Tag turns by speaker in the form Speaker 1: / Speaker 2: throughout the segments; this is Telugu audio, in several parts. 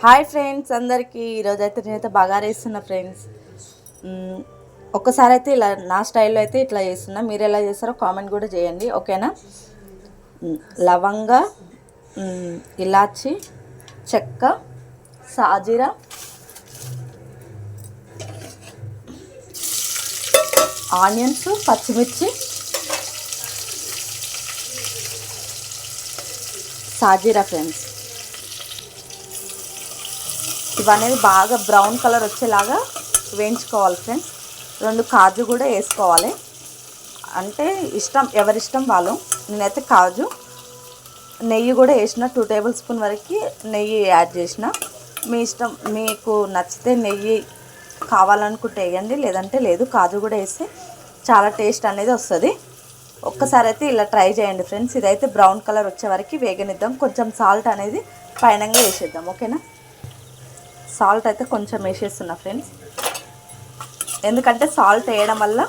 Speaker 1: హాయ్ ఫ్రెండ్స్ అందరికీ ఈరోజు అయితే నేనైతే బాగా వేస్తున్నా ఫ్రెండ్స్ మ్మ్, ఒక్కసారి అయితే ఇలా నా స్టైల్లో అయితే ఇట్లా చేస్తున్నా. మీరు ఎలా చేస్తారో కామెంట్ కూడా చేయండి ఓకేనా? లవంగ ఇలాచి చెక్క సాజీరా. ఆనియన్స్ పచ్చిమిర్చి సాజీరా ఫ్రెండ్స్ ఇవనేది బాగా బ్రౌన్ కలర్ వచ్చేలాగా వేయించుకోవాలి ఫ్రెండ్స్. రెండు కాజు కూడా వేసుకోవాలి. అంటే ఇష్టం ఎవరిష్టం వాళ్ళు. నేనైతే కాజు నెయ్యి కూడా వేసిన టూ టేబుల్ స్పూన్ వరకు నెయ్యి యాడ్ చేసిన. మీ ఇష్టం మీకు నచ్చితే నెయ్యి కావాలనుకుంటే వేయండి లేదంటే లేదు కాజు కూడా వేస్తే చాలా టేస్ట్ అనేది వస్తుంది. ఒక్కసారి అయితే ఇలా ట్రై చేయండి ఫ్రెండ్స్. ఇదైతే బ్రౌన్ కలర్ వచ్చే వరకు వేగనిద్దాం. కొంచెం సాల్ట్ అనేది పైనంగా వేసేద్దాం. ఓకేనా? సాల్ట్ అయితే కొంచెం వేసేస్తున్నా ఫ్రెండ్స్ ఎందుకంటే సాల్ట్ వేయడం వల్ల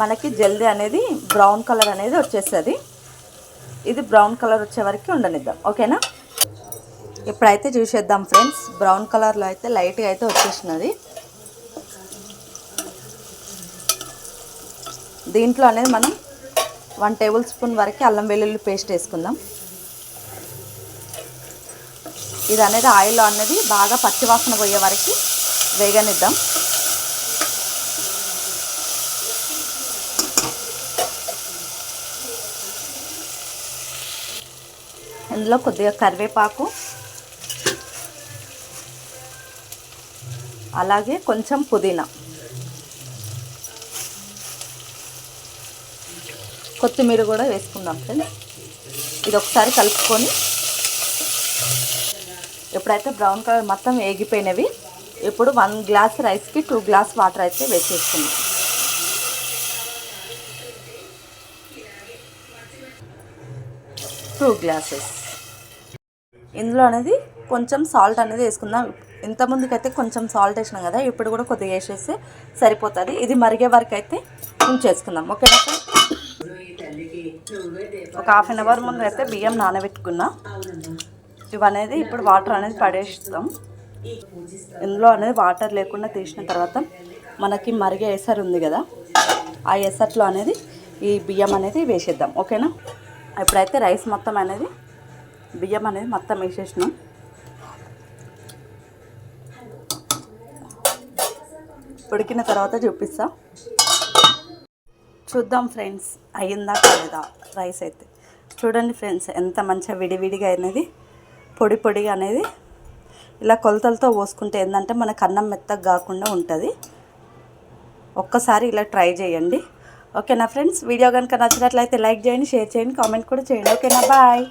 Speaker 1: మనకి జల్దీ అనేది బ్రౌన్ కలర్ అనేది వచ్చేస్తుంది. ఇది బ్రౌన్ కలర్ వచ్చే వరకు ఉండనిద్దాం ఓకేనా? ఇప్పుడైతే చూసేద్దాం ఫ్రెండ్స్ బ్రౌన్ కలర్లో అయితే లైట్గా అయితే వచ్చేసినది దీంట్లో అనేది మనం వన్ టేబుల్ స్పూన్ వరకు అల్లం వెల్లుల్లి పేస్ట్ వేసుకుందాం. ఇది అనేది ఆయిల్ అనేది బాగా పచ్చివాసన పోయే వరకు వేగనిద్దాం. ఇందులో కొద్దిగా కరివేపాకు అలాగే కొంచెం పుదీనా. కొత్తిమీర కూడా వేసుకుందాం ఫ్రెండ్స్. ఇది ఒకసారి కలుపుకొని ఎప్పుడైతే బ్రౌన్ కలర్ మొత్తం వేగిపోయినవి ఇప్పుడు వన్ గ్లాస్ రైస్కి టూ గ్లాస్ వాటర్ అయితే వేసేసుకుందాం. Two glasses. ఇందులో అనేది కొంచెం సాల్ట్ అనేది వేసుకుందాం. ఇంతముందుకైతే కొంచెం సాల్ట్ వేసినాం కదా ఇప్పుడు కూడా కొద్దిగా వేసేస్తే సరిపోతుంది. ఇది మరిగే వరకు అయితే ఉంచేసుకుందాం. ఓకేనా ఒక హాఫ్ అన్ అవర్ ముందు అయితే బియ్యం నానబెట్టుకున్నా. ఇవనేది ఇప్పుడు వాటర్ అనేది పడేస్తాం. ఇందులో అనేది వాటర్ లేకుండా తీసిన తర్వాత మనకి మరిగే ఎసరు ఉంది కదా ఆ ఎసర్లో అనేది ఈ బియ్యం అనేది వేసేద్దాం. ఓకేనా? ఇప్పుడైతే రైస్ మొత్తం అనేది బియ్యం అనేది మొత్తం వేసేసినాం. ఉడికిన తర్వాత చూపిస్తా. చూద్దాం ఫ్రెండ్స్ అయ్యిందా కాలేదా రైస్ అయితే. చూడండి ఫ్రెండ్స్ ఎంత మంచిగా విడివిడిగా అయినది. పొడి పొడిగా అనేది ఇలా కొలతలతో పోసుకుంటే ఏంటంటే మనకు అన్నం మెత్తగా కాకుండా ఉంటుంది. ఒక్కసారి ఇలా ట్రై చేయండి. ఓకేనా ఫ్రెండ్స్? వీడియో కనుక నచ్చినట్లయితే లైక్ చేయండి షేర్ చేయండి కామెంట్ కూడా చేయండి. ఓకేనా? బాయ్.